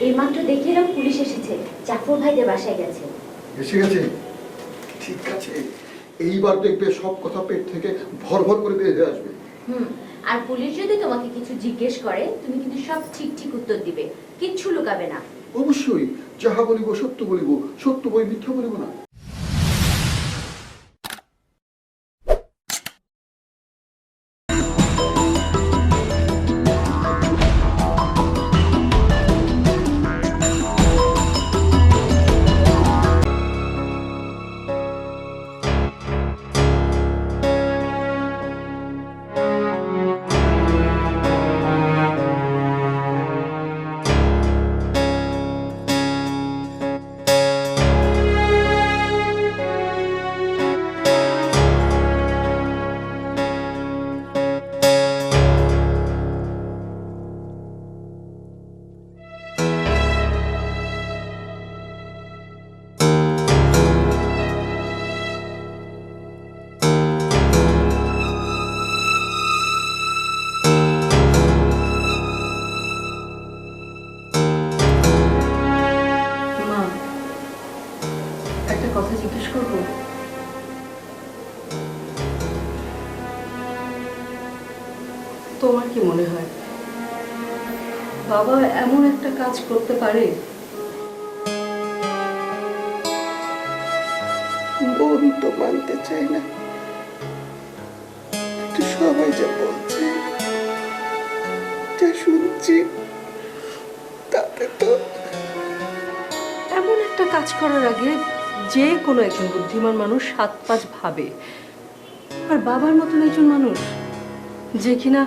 এইমাত্র দেখে এলাম পুলিশ এসেছে। জাফর ভাইদের বাসায় গেছে। এসে গেছে? ঠিক আছে। এইবার দেখবে সব কথা পেট থেকে ভর ভর করে বেরিয়ে আসবে। হুম আর পুলিশ যদি তোমাকে কিছু জিজ্ঞেস করে তুমি কিন্তু সব ঠিক ঠিক উত্তর দিবে। কিচ্ছু লুকাবে না। অবশ্যই যাহা বলিব সত্য বলিব সত্য বই মিথ্যা বলিব না। তোমার কি মনে হয়? বাবা এমন একটা কাজ করতে পারে? বোন তো মানতে চায় না। সবাই যা বলছে যা শুনছি তাতে তো এমন একটা কাজ করার আগে যে কোনো একজন বুদ্ধিমান মানুষ সাত পাঁচ ভাবে। আর বাবার মতন একজন মানুষ যে কিনা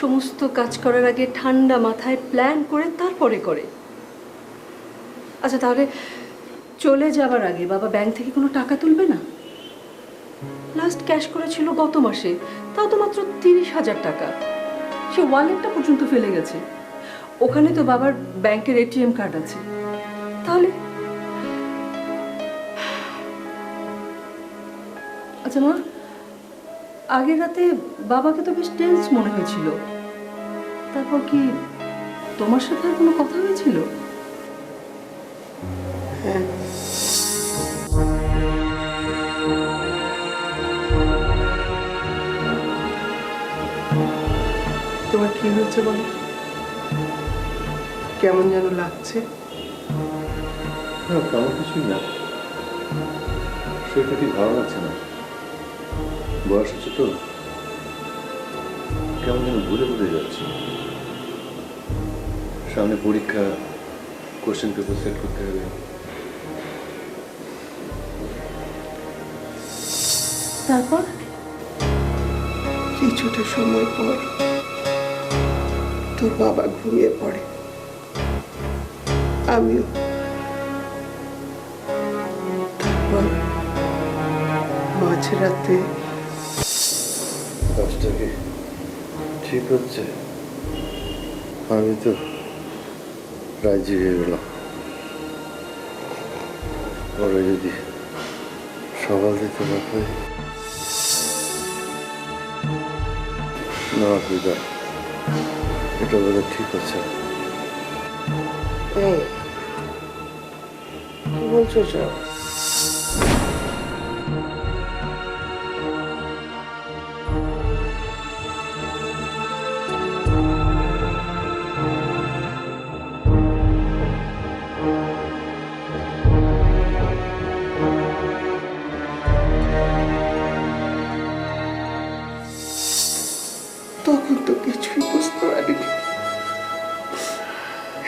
সমস্ত কাজ করার আগে ঠান্ডা মাথায় প্ল্যান করে তারপরে করে। আচ্ছা তাহলে চলে যাবার আগে বাবা ব্যাংক থেকে কোনো টাকা তুলবে না? লাস্ট ক্যাশ করেছিল গত মাসে, তাও তো মাত্র তিরিশ হাজার টাকা। সে ওয়ালেটটা পর্যন্ত ফেলে গেছে। ওখানে তো বাবার ব্যাংকের এটিএম কার্ড আছে। তাহলে? আচ্ছা মা? আগের রাতে বাবাকে তো বেশ টেন্স মনে হয়েছিল। তারপর কি তোমার সাথে আর কোনো কথা হয়েছিল? হ্যাঁ তোমার কি হয়েছে বলো? কেমন যেন লাগছে? তেমন কিছুই না। সেটা ঠিক ভালো লাগছে না? বয়স হচ্ছে তো। কেমন যেন ভুলে ভুলে যাচ্ছে। সামনে পরীক্ষা কোশ্চেন পেপার সেট করতে হবে। তারপর? কিছুটা সময় পর তোর বাবা ঘুমিয়ে পড়ে। আমিও। তারপর মাঝরাতে কি ঠিক হচ্ছে। আমি তো রাজি হয়ে গেলাম। পরে যদি সকাল দিতে না পারি না, পিতা। এটা বলে ঠিক আছে। কি বলছো সব তখন তো কিছুই বুঝতে পারিনি।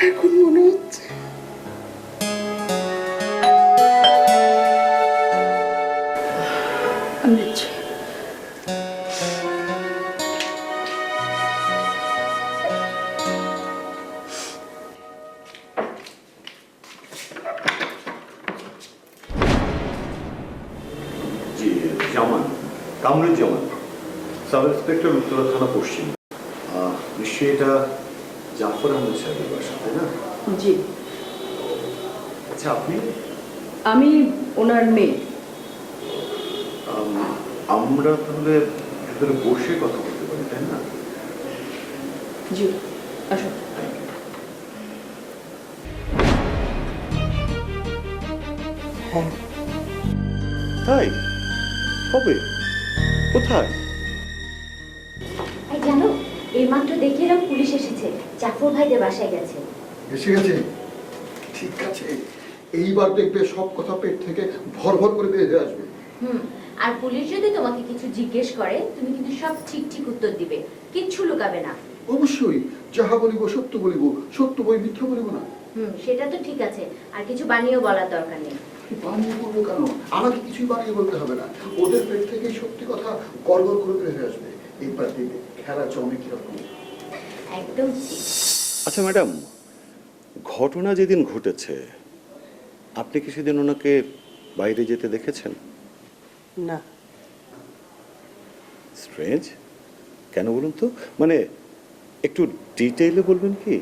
এখন মনে হচ্ছে। জামান কামরুজ্জামান। সাব ইন্সপেক্টর উত্তরা থানা পশ্চিম। নিশ্চয়ই এটা জাফর আহমদ সাহেবের বাসা তাই না? জি। আচ্ছা আপনি? আমি ওনার মেয়ে। আমরা তাহলে ভেতরে বসে কথা বলতে পারি তাই না? জি আসুন। হ্যাঁ। তাই? কবে? কোথায়? এইমাত্র দেখে এলাম পুলিশ এসেছে। জাফর ভাইদের বাসায় গেছে। এসে গেছে? ঠিক আছে। এইবার দেখবে সব কথা পেট থেকে ভর ভর করে বেরিয়ে আসবে। হুম আর পুলিশ যদি তোমাকে কিছু জিজ্ঞেস করে তুমি কিন্তু সব ঠিক ঠিক উত্তর দিবে। কিচ্ছু লুকাবে না। অবশ্যই। যাহা বলিব সত্য বলিব। সত্য বই মিথ্যা বলিব না। হুম সেটা তো ঠিক আছে। আর কিছু বানিয়েও বলার দরকার নেই। বানিয়ে বলব কেন? আমাকে কিছুই বানিয়ে বলতে হবে না। ওদের পেট থেকেই সত্যি কথা গড় করে বেরিয়ে আসবে। এইবার দেখবে। খেলা জমে কীরকম একদম আচ্ছা ম্যাডাম ঘটনা যেদিন ঘটেছে আপনি কি সেদিন ওনাকে বাইরে যেতে দেখেছেন? না। স্ট্রেঞ্জ? কেন বলুন তো? মানে একটু ডিটেইলে বলবেন কি?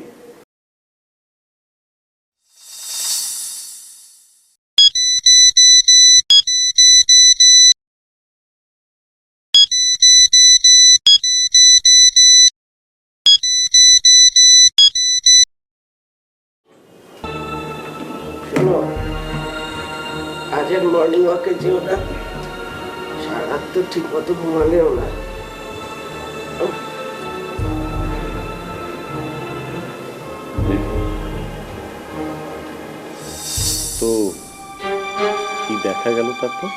মর্নিং ওয়াকে যেও না সারা তো ঠিক মতো ঘুমালেও না। তো কি দেখা গেল তারপর?